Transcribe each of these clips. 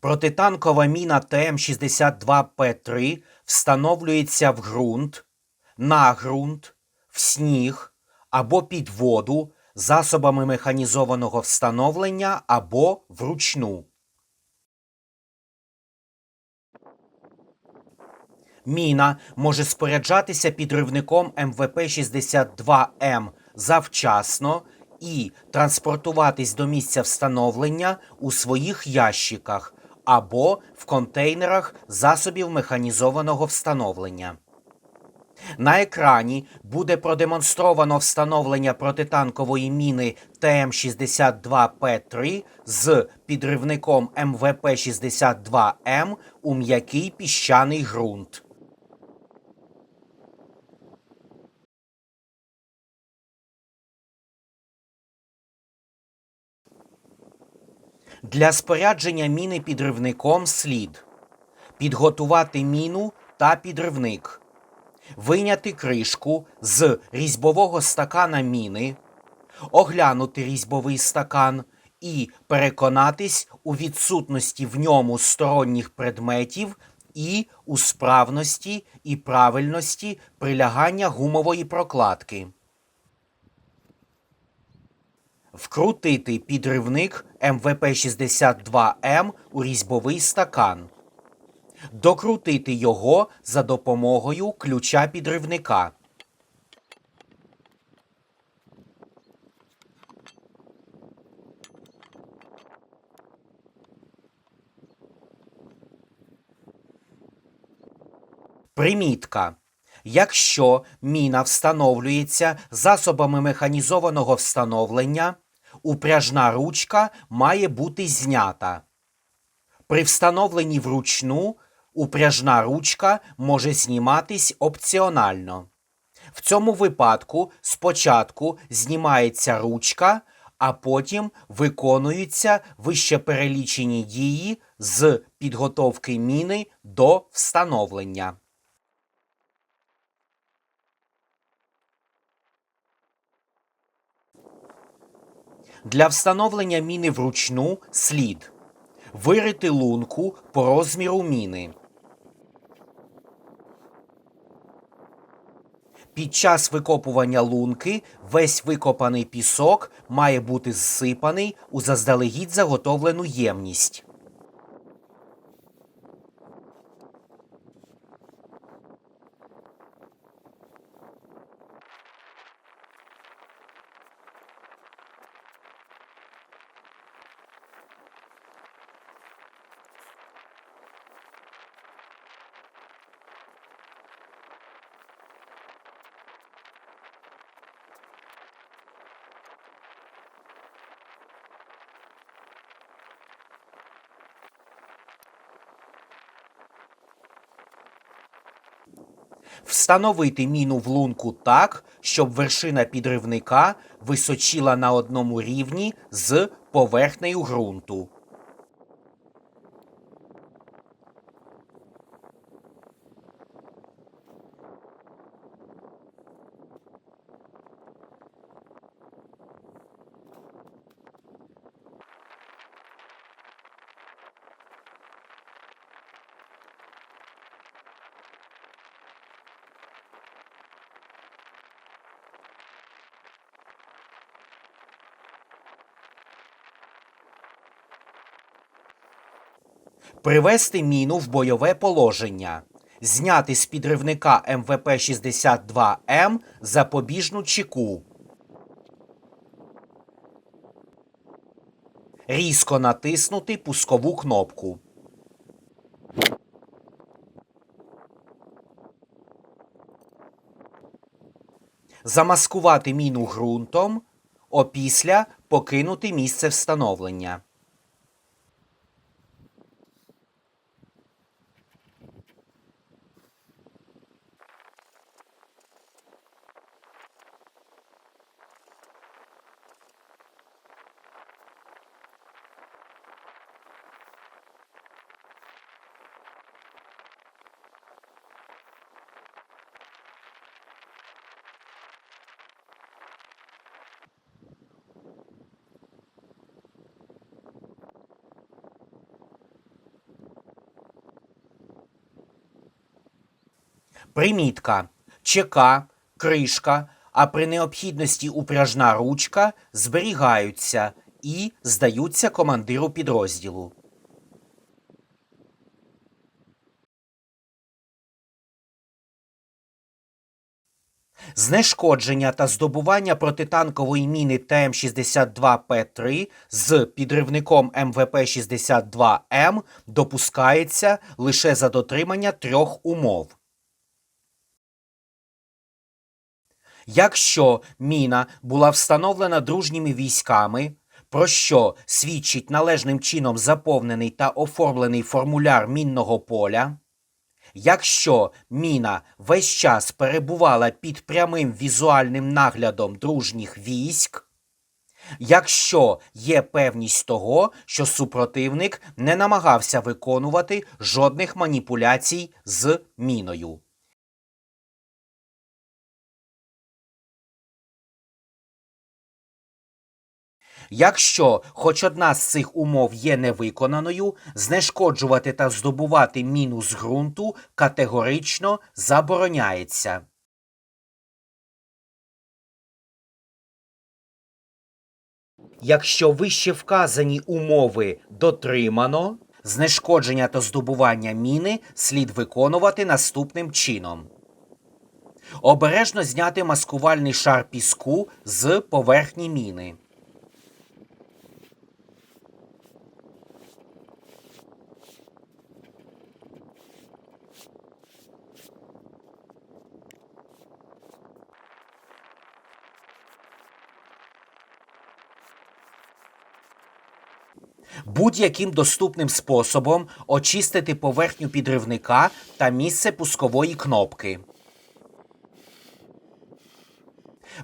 Протитанкова міна ТМ-62П3 встановлюється в ґрунт, на ґрунт, в сніг або під воду засобами механізованого встановлення або вручну. Міна може споряджатися підривником МВП-62М завчасно і транспортуватись до місця встановлення у своїх ящиках або в контейнерах засобів механізованого встановлення. На екрані буде продемонстровано встановлення протитанкової міни ТМ-62П3 з підривником МВП-62М у м'який піщаний ґрунт. Для спорядження міни підривником слід. Підготувати міну та підривник, вийняти кришку з різьбового стакана міни, оглянути різьбовий стакан і переконатись у відсутності в ньому сторонніх предметів і у справності і правильності прилягання гумової прокладки. Вкрутити підривник МВП-62М у різьбовий стакан. Докрутити його за допомогою ключа підривника. Примітка. Якщо міна встановлюється засобами механізованого встановлення, упряжна ручка має бути знята. При встановленні вручну упряжна ручка може зніматись опціонально. В цьому випадку спочатку знімається ручка, а потім виконуються вище перелічені дії з підготовки міни до встановлення. Для встановлення міни вручну слід вирити лунку по розміру міни. Під час викопування лунки весь викопаний пісок має бути зсипаний у заздалегідь заготовлену ємність. Встановити міну в лунку так, щоб вершина підривника височіла на одному рівні з поверхнею ґрунту. Привести міну в бойове положення. Зняти з підривника МВП-62М запобіжну чеку. Різко натиснути пускову кнопку. Замаскувати міну ґрунтом. Опісля покинути місце встановлення. Примітка. ЧК, кришка, а при необхідності упряжна ручка зберігаються і здаються командиру підрозділу. Знешкодження та здобування протитанкової міни ТМ-62П3 з підривником МВП-62М допускається лише за дотримання трьох умов. Якщо міна була встановлена дружніми військами, про що свідчить належним чином заповнений та оформлений формуляр мінного поля, якщо міна весь час перебувала під прямим візуальним наглядом дружніх військ, якщо є певність того, що супротивник не намагався виконувати жодних маніпуляцій з міною. Якщо хоч одна з цих умов є невиконаною, знешкоджувати та здобувати міну з ґрунту категорично забороняється. Якщо вище вказані умови дотримано, знешкодження та здобування міни слід виконувати наступним чином. Обережно зняти маскувальний шар піску з поверхні міни. Будь-яким доступним способом очистити поверхню підривника та місце пускової кнопки.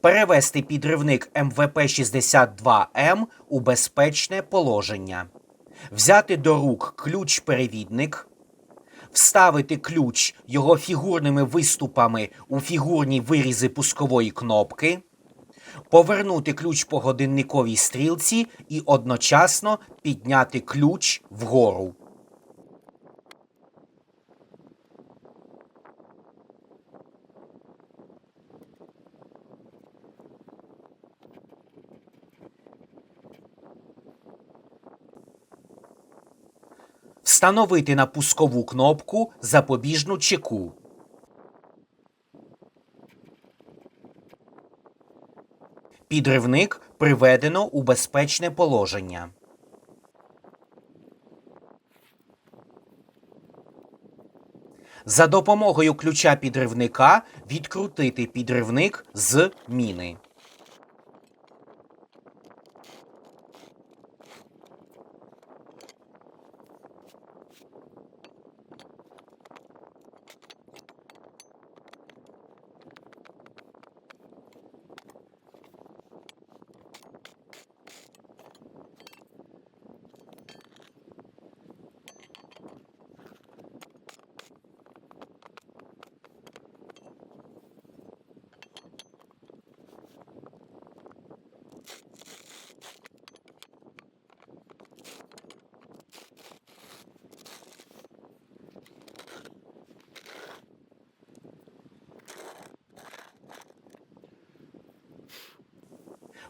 Перевести підривник МВП-62М у безпечне положення. Взяти до рук ключ-перевідник. Вставити ключ його фігурними виступами у фігурні вирізи пускової кнопки повернути ключ по годинниковій стрілці і одночасно підняти ключ вгору. Встановити на пускову кнопку запобіжну чеку. Підривник приведено у безпечне положення. За допомогою ключа підривника відкрутити підривник з міни.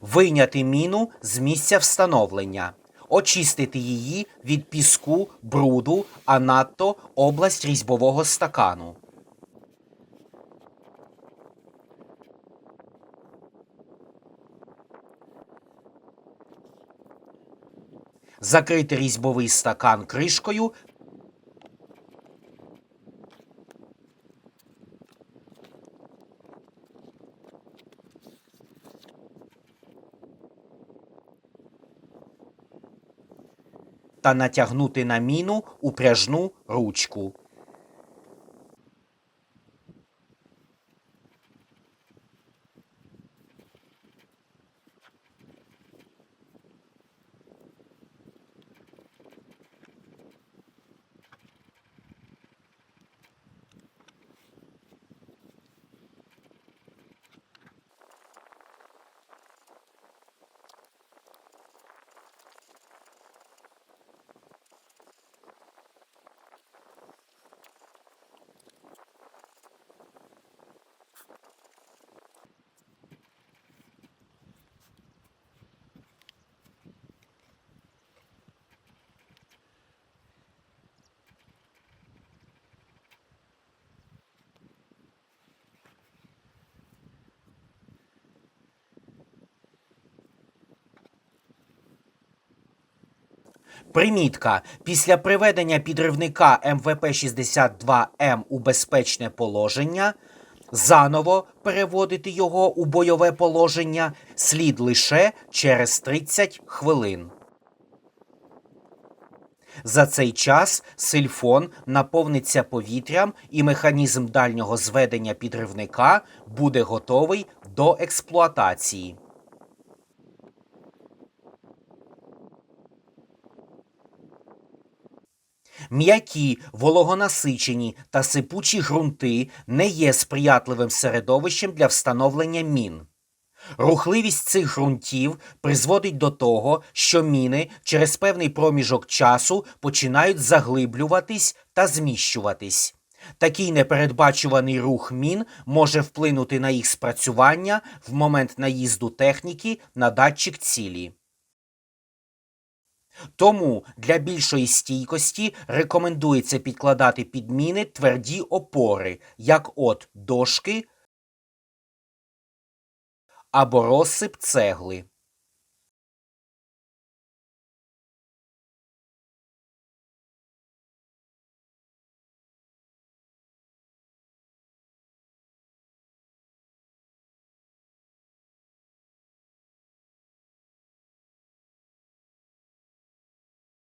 Вийняти міну з місця встановлення. Очистити її від піску, бруду, а надто область різьбового стакану. Закрити різьбовий стакан кришкою та натягнути на міну упряжну ручку. Примітка. Після приведення підривника МВП-62М у безпечне положення заново переводити його у бойове положення слід лише через 30 хвилин. За цей час сильфон наповниться повітрям і механізм дальнього зведення підривника буде готовий до експлуатації. М'які, вологонасичені та сипучі ґрунти не є сприятливим середовищем для встановлення мін. Рухливість цих ґрунтів призводить до того, що міни через певний проміжок часу починають заглиблюватись та зміщуватись. Такий непередбачуваний рух мін може вплинути на їх спрацювання в момент наїзду техніки на датчик цілі. Тому для більшої стійкості рекомендується підкладати підміни тверді опори, як от дошки або розсип цегли.